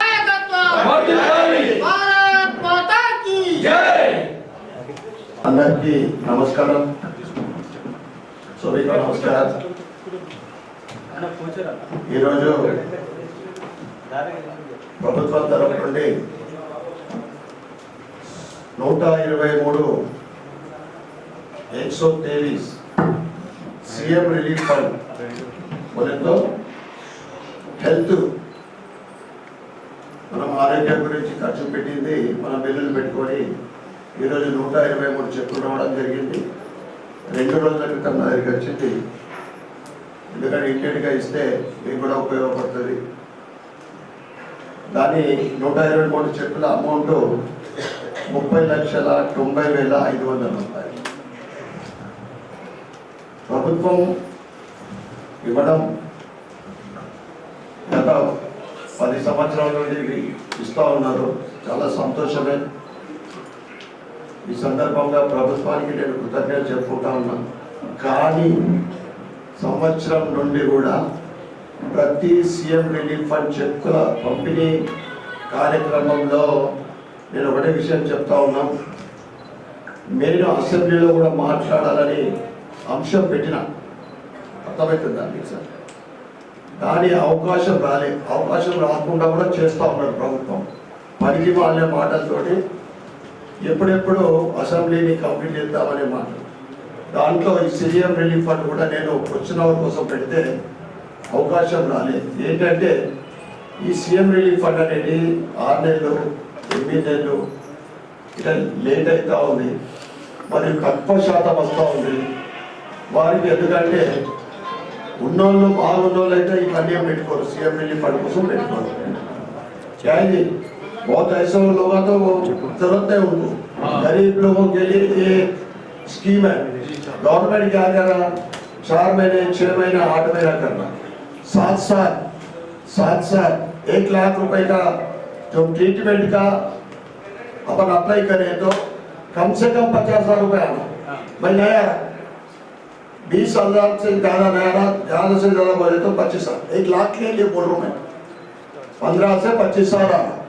నాయకత్వం. అందరికీ నమస్కారం. సోదరికి నమస్కారం. ఈరోజు ప్రభుత్వం తరఫు నుండి నూట ఇరవై మూడు ఎక్సో తేవీస్ సీఎం రిలీఫ్ ఫండ్ మొదలుతో హెల్త్ మనం ఆరోగ్యం గురించి ఖర్చు పెట్టింది మనం బిల్లులు పెట్టుకొని ఈరోజు నూట ఇరవై మూడు చెప్పులు రావడం జరిగింది. రెండు రోజుల క్రితం నా దగ్గరికి వచ్చింది. ఎందుకంటే ఇంటిగా ఇస్తే మీకు కూడా ఉపయోగపడుతుంది. దాని నూట ఇరవై మూడు చెప్పుల అమౌంట్ ముప్పై లక్షల తొంభై వేల ఐదు వందల రూపాయలు. ప్రభుత్వం ఇవ్వడం గత పది సంవత్సరాల నుండి ఇస్తూ ఉన్నారు. చాలా సంతోషమే. ఈ సందర్భంగా ప్రభుత్వానికి నేను కృతజ్ఞత చెప్పుకుంటా ఉన్నాను కానీ సంవత్సరం నుండి కూడా ప్రతి సీఎం రిలీఫ్ ఫండ్ చెక్కుల పంపిణీ కార్యక్రమంలో నేను ఒకటే విషయం చెప్తా ఉన్నాం. నేను అసెంబ్లీలో కూడా మాట్లాడాలని అంశం పెట్టిన. అర్థమవుతుందా మీకు సార్? దాని అవకాశం రాలే. అవకాశం రాకుండా కూడా చేస్తూ ఉన్నారు ప్రభుత్వం. పనికి వాళ్ళే మాటలతోటి ఎప్పుడెప్పుడు అసెంబ్లీని కంప్లీట్ చేద్దామనే మాట. దాంట్లో ఈ సీఎం రిలీఫ్ ఫండ్ కూడా నేను వచ్చిన వారి కోసం పెడితే అవకాశం రాలేదు ఏంటంటే ఈ సీఎం రిలీఫ్ ఫండ్ అనేది ఆరు నెలలు ఎనిమిది నెలలు ఇట్లా లేట్ అవుతా ఉంది. మరియు తక్కువ శాతం వస్తూ ఉంది. వారికి ఎందుకంటే ఉన్నోళ్ళు బాగున్నోళ్ళు అయితే ఈ పని ఏం పెట్టుకోరు సీఎం రిలీఫ్ ఫండ్ కోసం పెట్టుకోరు क्या है जी बहुत ऐसे लोग तो वो जरूरत है उनको गरीब लोगों के लिए ये स्कीम है गवर्नमेंट क्या कर रहा चार महीने छह महीने आठ महीना करना सात साल सात साल एक लाख रुपए का जो ट्रीटमेंट का अपन अप्लाई करें तो कम से कम पचास हजार रुपए आना मैं नया बीस हजार से ज्यादा नया रहा ज्यादा से ज्यादा बोले तो पच्चीस हजार एक लाख के लिए बोल रहा हूँ मैं पंद्रह से पच्चीस साल आ रहा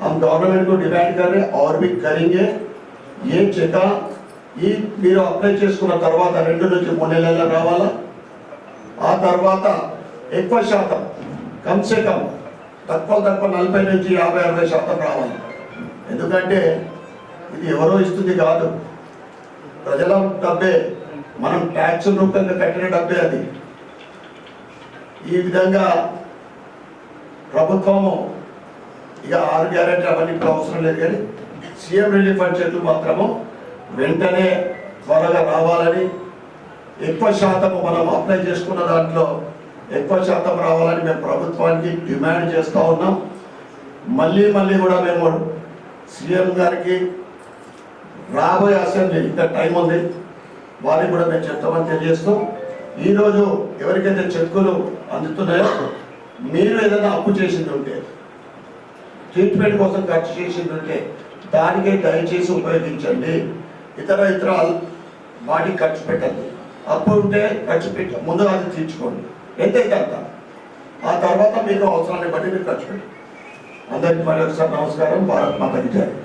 हम गवर्नमेंट को डिमांड कर रहे हैं और भी करेंगे ये చెక ఈ మీరు అప్లై చేసుకున్న తర్వాత రెండు నుంచి మూడు నెలల రావాలా ఆ తర్వాత ఎక్కువ శాతం కమ్సే కమ్ తక్కువ తక్కువ నలభై నుంచి యాభై అరవై శాతం రావాలి ఎందుకంటే ఇది ఎవరో ఇస్తుంది కాదు ప్రజల డబ్బే మనం ట్యాక్స్ రూపంగా కట్టిన డబ్బే అది. ఈ విధంగా ప్రభుత్వము ఇక ఆరు గ్యారెంటీ అవన్నీ ఇప్పుడు అవసరం లేదు కానీ సీఎం రిలీఫ్ ఫండ్ చెట్లు మాత్రము వెంటనే త్వరగా రావాలని ఎక్కువ శాతం మనం అప్లై చేసుకున్న దాంట్లో ఎక్కువ శాతం రావాలని మేము ప్రభుత్వానికి డిమాండ్ చేస్తూ ఉన్నాం. మళ్ళీ మళ్ళీ కూడా మేము సీఎం గారికి రాబోయే అసెంబ్లీ ఇంకా టైం ఉంది. వారికి కూడా మేము చెప్తామని తెలియజేస్తూ ఈరోజు ఎవరికైతే చెక్కులు అందుతున్నాయో మీరు ఏదైనా అప్పు చేసింది ఉంటే ట్రీట్మెంట్ కోసం ఖర్చు చేసింది ఉంటే దానికే దయచేసి ఉపయోగించండి. ఇతర ఇతర వాటికి ఖర్చు పెట్టండి. అప్పు ఉంటే ఖర్చు పెట్ట ముందు అది తీర్చుకోండి. ఎంతైతే అంత ఆ తర్వాత మీకు అవసరాన్ని బట్టి మీరు ఖర్చు పెట్టండి. అందరికీ మరొకసారి నమస్కారం. భారత్ మాతకి జై.